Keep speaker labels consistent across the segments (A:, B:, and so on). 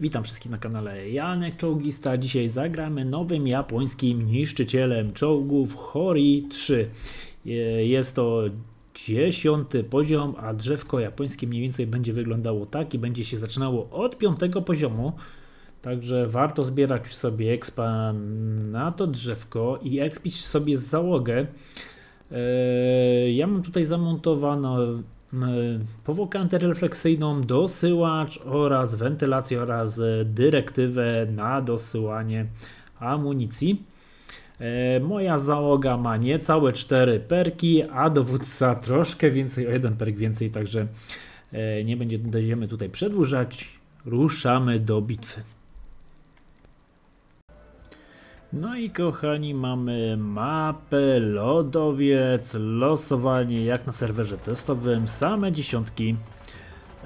A: Witam wszystkich na kanale Janek Czołgista. Dzisiaj zagramy nowym japońskim niszczycielem czołgów Hori 3. Je- Jest to dziesiąty poziom, a drzewko japońskie mniej więcej będzie wyglądało tak i będzie się zaczynało od piątego poziomu. Także warto zbierać sobie expa na to drzewko i expić sobie załogę. Eee, Ja mam tutaj zamontowaną e, powłokę antyrefleksyjną, dosyłacz oraz wentylację oraz dyrektywę na dosyłanie amunicji. E, Moja załoga ma niecałe 4 perki, a dowódca troszkę więcej, o jeden perk więcej, także e, nie będzie- będziemy tutaj przedłużać. Ruszamy do bitwy. No i kochani, mamy mapę, lodowiec, losowanie jak na serwerze testowym, same dziesiątki.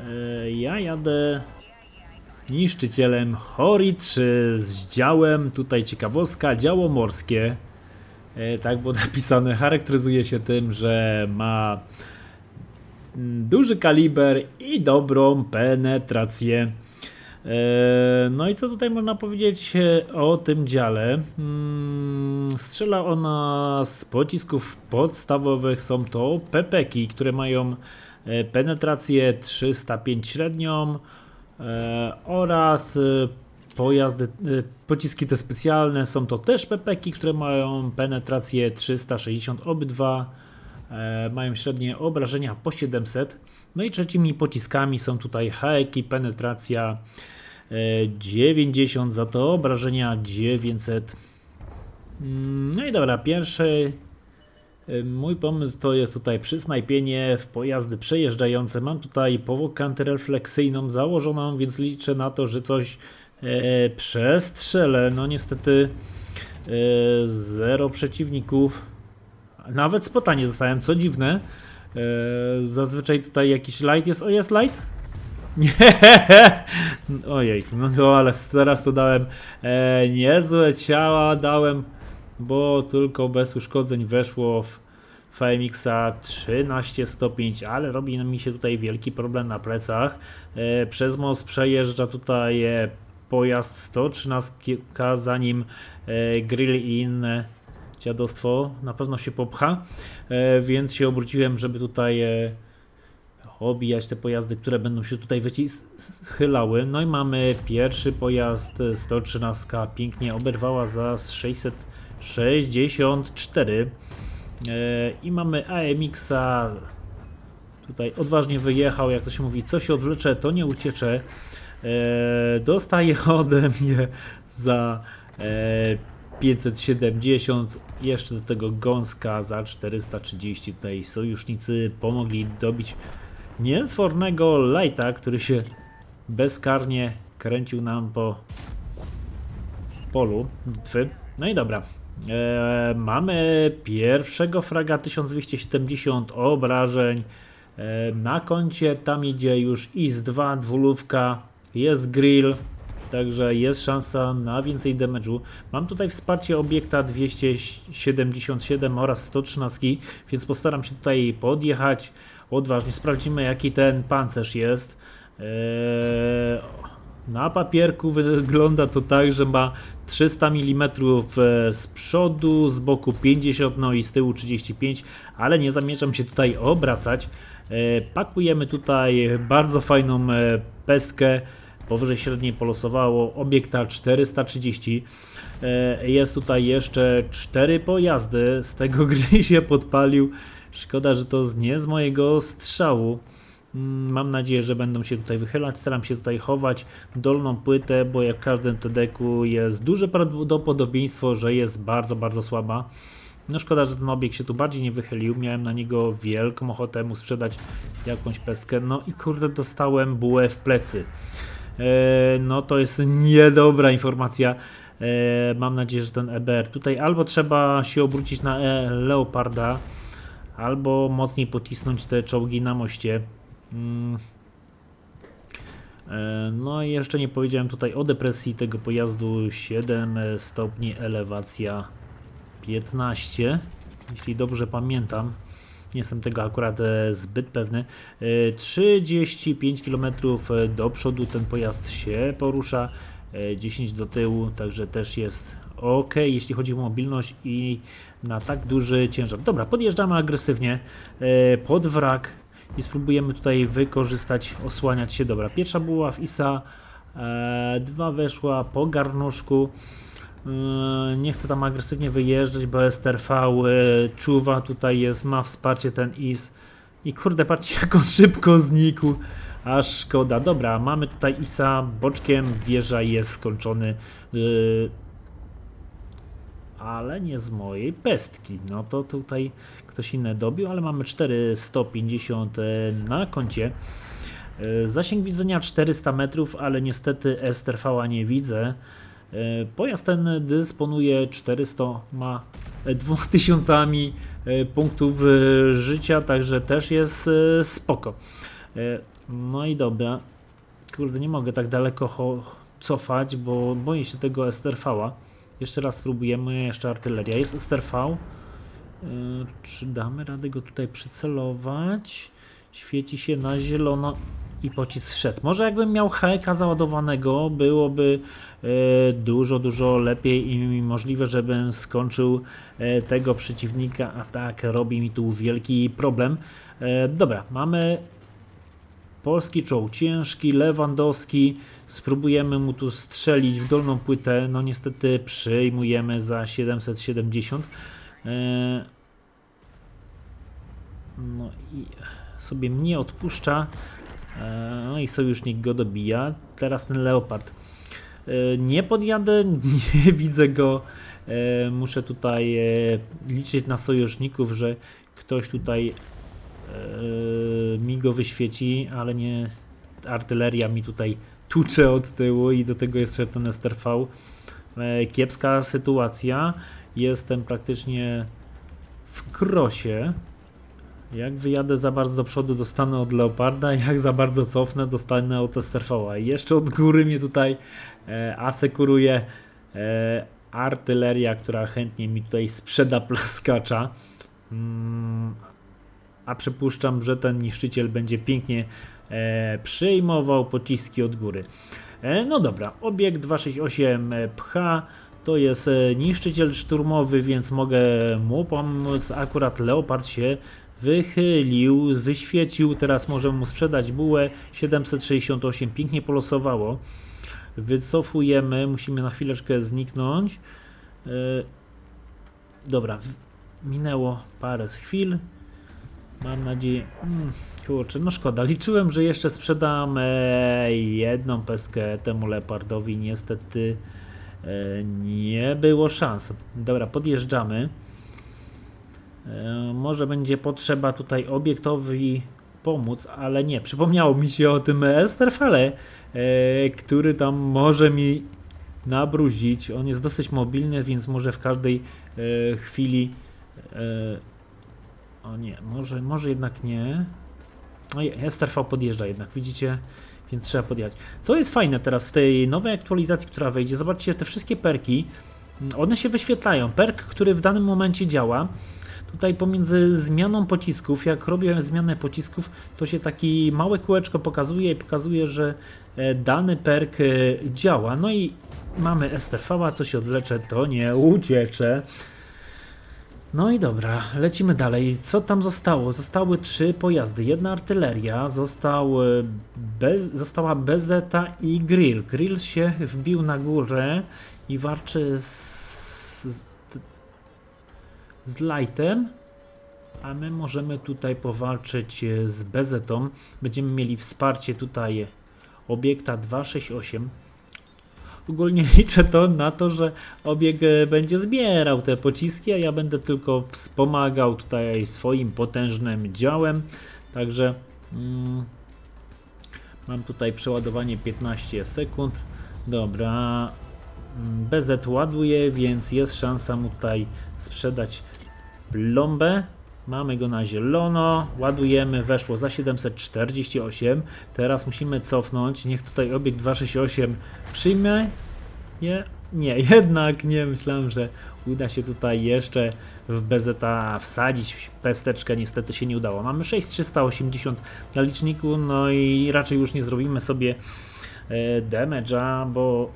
A: E, Ja jadę niszczycielem Hori 3 z działem, tutaj ciekawostka, działo morskie. E, Tak było napisane, charakteryzuje się tym, że ma duży kaliber i dobrą penetrację. E, No i co tutaj można powiedzieć e, o tym dziale? Mm, Strzela ona z pocisków podstawowych. Są to pepeki, które mają e, penetrację 305 średnią oraz pojazdy, pociski te specjalne są to też pepeki, które mają penetrację 360 obydwa. E, mają średnie obrażenia po 700. No i trzecimi pociskami są tutaj haeki, penetracja e, 90, za to obrażenia 900. Mm, No i dobra, pierwszy e, mój pomysł to jest tutaj przysnajpienie w pojazdy przejeżdżające. Mam tutaj powłokę antyrefleksyjną założoną, więc liczę na to, że coś e, przestrzelę. No niestety e, zero przeciwników. Nawet spota nie dostałem, co dziwne. E, zazwyczaj tutaj jakiś light jest. O, jest light? Nie! Ojej, no to ale teraz to dałem e, niezłe ciała, dałem, bo tylko bez uszkodzeń weszło w FMX-a 13 105, ale robi mi się tutaj wielki problem na plecach. E, przez most przejeżdża tutaj e, pojazd 113, zanim e, grill i inne dziadostwo na pewno się popcha, e, więc się obróciłem, żeby tutaj e, obijać te pojazdy, które będą się tutaj wychylały. No i mamy pierwszy pojazd e, 113, pięknie oberwała za 664 e, i mamy AMX-a tutaj odważnie wyjechał, jak to się mówi, co się odwlecze, to nie uciecze. E, dostaje ode mnie za e, 570, jeszcze do tego gąska za 430. Tutaj sojusznicy pomogli dobić niezfornego lighta, który się bezkarnie kręcił nam po polu bitwy. No i dobra. E, mamy pierwszego fraga 1270 obrażeń. E, na koncie tam idzie już IS-2, dwulówka, jest grill, także jest szansa na więcej damage'u. Mam tutaj wsparcie obiekta 277 oraz 113, więc postaram się tutaj podjechać odważnie. Sprawdzimy jaki ten pancerz jest. Eee, na papierku wygląda to tak, że ma 300 mm z przodu, z boku 50, no i z tyłu 35, ale nie zamierzam się tutaj obracać. E, Pakujemy tutaj bardzo fajną e, pestkę, powyżej średniej polosowało, obiekta 430. E, Jest tutaj jeszcze 4 pojazdy, z tego gry się podpalił. Szkoda, że to nie z mojego strzału. Mm, Mam nadzieję, że będą się tutaj wychylać. Staram się tutaj chować dolną płytę, bo jak w każdym TDK jest duże prawdopodobieństwo, że jest bardzo, bardzo słaba. No szkoda, że ten obiekt się tu bardziej nie wychylił. Miałem na niego wielką ochotę mu sprzedać jakąś pestkę. No i kurde, dostałem bułę w plecy. E, no to jest niedobra informacja. E, mam nadzieję, że ten EBR tutaj albo trzeba się obrócić na e, Leoparda, albo mocniej pocisnąć te czołgi na moście. Mm. No i jeszcze nie powiedziałem tutaj o depresji tego pojazdu 7 stopni elewacja 15 jeśli dobrze pamiętam Nie jestem tego akurat e, zbyt pewny. E, 35 km do przodu ten pojazd się porusza, e, 10 do tyłu, także też jest ok, jeśli chodzi o mobilność i na tak duży ciężar. Dobra, podjeżdżamy agresywnie e, pod wrak i spróbujemy tutaj wykorzystać, osłaniać się. Dobra, pierwsza była w ISA, e, dwa weszła po garnuszku. E, Nie chcę tam agresywnie wyjeżdżać, bo STRV e, czuwa, tutaj jest, ma wsparcie ten IS. I kurde, patrzcie jak on szybko znikł. Aż szkoda. Dobra, mamy tutaj ISA boczkiem, wieża jest skończony. Yy, ale nie z mojej pestki. No to tutaj ktoś inny dobił, ale mamy 450 e, na koncie. Zasięg widzenia 400 metrów, ale niestety STRV nie widzę. E, Pojazd ten dysponuje 400 ma e, 2000 e, punktów e, życia, także też jest spoko. No i dobra. Kurde, nie mogę tak daleko cofać, bo boję się tego STRV-a. Jeszcze raz spróbujemy, jeszcze artyleria. Jest STRV. Czy damy radę go tutaj przycelować? Świeci się na zielono i pocisk szedł. Może jakbym miał HK załadowanego, byłoby e, dużo, dużo lepiej i możliwe, żebym skończył e, tego przeciwnika, a tak robi mi tu wielki problem. E, Dobra, mamy Polski czołg ciężki, Lewandowski. Spróbujemy mu tu strzelić w dolną płytę. No niestety przyjmujemy za 770. E, No i sobie mnie odpuszcza. E, No i sojusznik go dobija. Teraz ten Leopard. E, Nie podjadę, nie widzę go. E, Muszę tutaj liczyć na sojuszników, że ktoś tutaj mi go wyświeci, ale nie artyleria mi tutaj tucze od tyłu i do tego jeszcze ten STRV. Kiepska sytuacja. Jestem praktycznie w krosie. Jak wyjadę za bardzo do przodu, dostanę od Leoparda, jak za bardzo cofnę, dostanę od STRV. I jeszcze od góry mnie tutaj e, asekuruje e, artyleria, która chętnie mi tutaj sprzeda plaskacza. Mm, a przypuszczam, że ten niszczyciel będzie pięknie e, pociski od góry. E, no dobra, obiekt 268 e, pcha. To jest e, niszczyciel szturmowy, więc mogę mu pomóc. Akurat Leopard się wychylił, wyświecił. Teraz możemy mu sprzedać bułę. 768 pięknie polosowało. Wycofujemy, musimy na chwileczkę zniknąć. E, dobra, minęło parę z chwil. Mam nadzieję. Mm, kurczę, no szkoda. Liczyłem, że jeszcze sprzedam e, jedną pestkę temu leopardowi. Niestety e, nie było szans. Dobra, podjeżdżamy. E, może będzie potrzeba tutaj obiektowi pomóc, ale nie. Przypomniało mi się o tym Esterfale, e, który tam może mi nabruzić. On jest dosyć mobilny, więc może w każdej e, chwili. O nie, może, może jednak nie. No STRV podjeżdża jednak, widzicie? Więc trzeba podjechać. Co jest fajne teraz w tej nowej aktualizacji, która wejdzie, zobaczcie, te wszystkie perki, mm, one się wyświetlają. Perk, który w danym momencie działa, tutaj pomiędzy zmianą pocisków, jak robię zmianę pocisków, to się taki małe kółeczko pokazuje i pokazuje, że e, dany perk e, działa. No i mamy STRV, a co się odleczę, to nie ucieczę. No i dobra, lecimy dalej. Co tam zostało? Zostały trzy pojazdy. Jedna artyleria, został, e, bez, została bezeta i grill. Grill się wbił na górę i walczy z, z, z lightem, a my możemy tutaj powalczyć e, z bezetą. Będziemy mieli wsparcie tutaj obiekta 268. Ogólnie liczę to na to, że obieg e, będzie zbierał te pociski, a ja będę tylko wspomagał tutaj swoim potężnym działem. Także mm, mam tutaj przeładowanie 15 sekund. Dobra. BZ ładuje, więc jest szansa mu tutaj sprzedać plombę. Mamy go na zielono, ładujemy, weszło za 748. Teraz musimy cofnąć. Niech tutaj obiekt 268 przyjmie Nie, nie, jednak nie. Myślałem, że uda się tutaj jeszcze w BZ wsadzić pesteczkę. Niestety się nie udało. Mamy 6380 na liczniku, no i raczej już nie zrobimy sobie e, damage'a, bo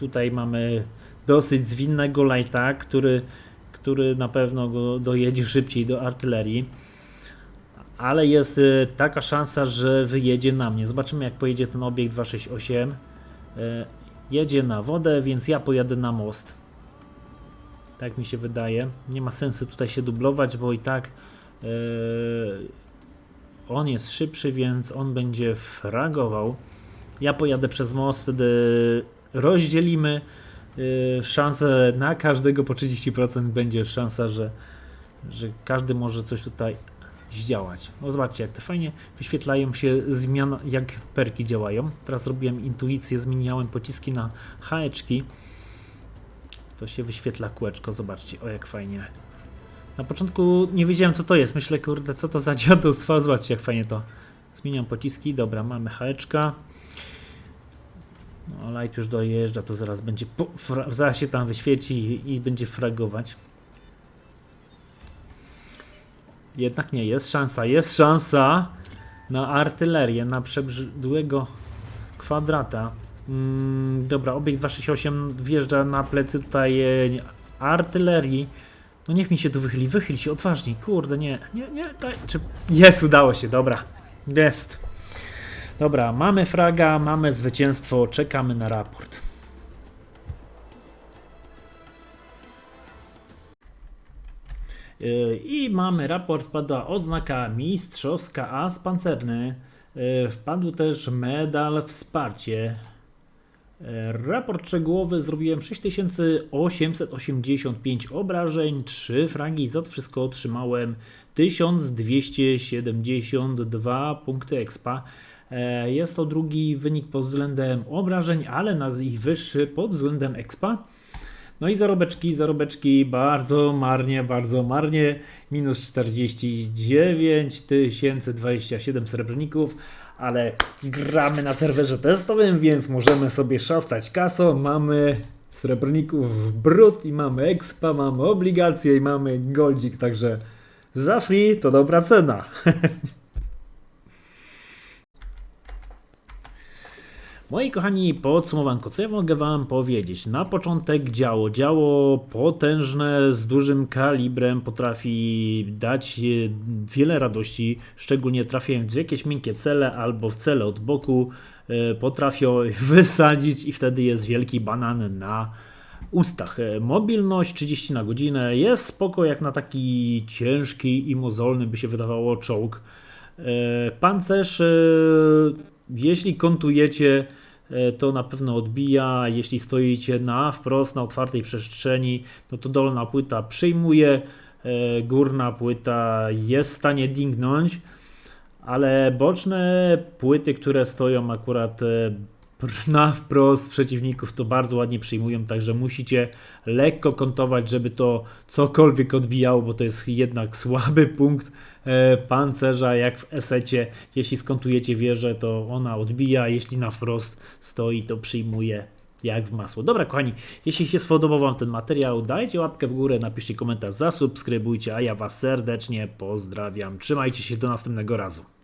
A: tutaj mamy dosyć zwinnego lighta, który, który na pewno go dojedzie szybciej do artylerii. Ale jest e, taka szansa, że wyjedzie na mnie. Zobaczymy jak pojedzie ten obiekt 268. E, Jedzie na wodę, więc ja pojadę na most. Tak mi się wydaje. Nie ma sensu tutaj się dublować, bo i tak e, on jest szybszy, więc on będzie fragował. Ja pojadę przez most, wtedy rozdzielimy y, szansę na każdego po 30% będzie szansa, że, że każdy może coś tutaj zdziałać. No zobaczcie, jak te fajnie wyświetlają się zmian, jak perki działają. Teraz robiłem intuicję, zmieniałem pociski na haeczki. To się wyświetla kółeczko, zobaczcie, o jak fajnie. Na początku nie wiedziałem co to jest, myślę kurde co to za dziadostwo, zobaczcie jak fajnie to. Zmieniam pociski, dobra, mamy haeczka. No, light już dojeżdża, to zaraz będzie, zaraz się tam wyświeci i, i będzie fragować. Jednak nie, jest szansa, jest szansa na artylerię, na przebrzydłego kwadrata. Mm, dobra, obiekt 268 wjeżdża na plecy tutaj e, artylerii. No niech mi się tu wychyli, wychyl się odważniej, kurde, nie, nie, nie, daj, czy... Jest, udało się, dobra, jest. Dobra, mamy fraga, mamy zwycięstwo, czekamy na raport. Yy, I mamy raport, wpadła oznaka mistrzowska as pancerny. Yy, Wpadł też medal wsparcie. Yy, Raport szczegółowy zrobiłem 6885 obrażeń, 3 fragi, za to wszystko otrzymałem 1272 punkty expa. E, Jest to drugi wynik pod względem obrażeń, ale najwyższy pod względem expa. No i zarobeczki, zarobeczki bardzo marnie, bardzo marnie. Minus 49 027 srebrników, ale gramy na serwerze testowym, więc możemy sobie szastać kasą. Mamy srebrników brud i mamy expa, mamy obligacje i mamy goldzik, także za free to dobra cena. Moi kochani, podsumowanko, co ja mogę Wam powiedzieć? Na początek działo. Działo potężne, z dużym kalibrem, potrafi dać e, wiele radości, szczególnie trafiając w jakieś miękkie cele albo w cele od boku. e, Potrafią wysadzić i wtedy jest wielki banan na ustach. E, Mobilność 30 na godzinę jest spoko jak na taki ciężki i mozolny by się wydawało czołg. Pancerz, jeśli kontujecie, e, to na pewno odbija. Jeśli stoicie na wprost, na otwartej przestrzeni, no to dolna płyta przyjmuje, e, górna płyta jest w stanie dingnąć, ale boczne płyty, które stoją akurat e, na wprost przeciwników, to bardzo ładnie przyjmują, także musicie lekko kontować, żeby to cokolwiek odbijało, bo to jest jednak słaby punkt e, pancerza, jak w esecie. Jeśli skontujecie wieżę, to ona odbija, jeśli na wprost stoi, to przyjmuje jak w masło. Dobra, kochani, jeśli się spodobał Wam ten materiał, dajcie łapkę w górę, napiszcie komentarz, zasubskrybujcie, a ja Was serdecznie pozdrawiam. Trzymajcie się do następnego razu.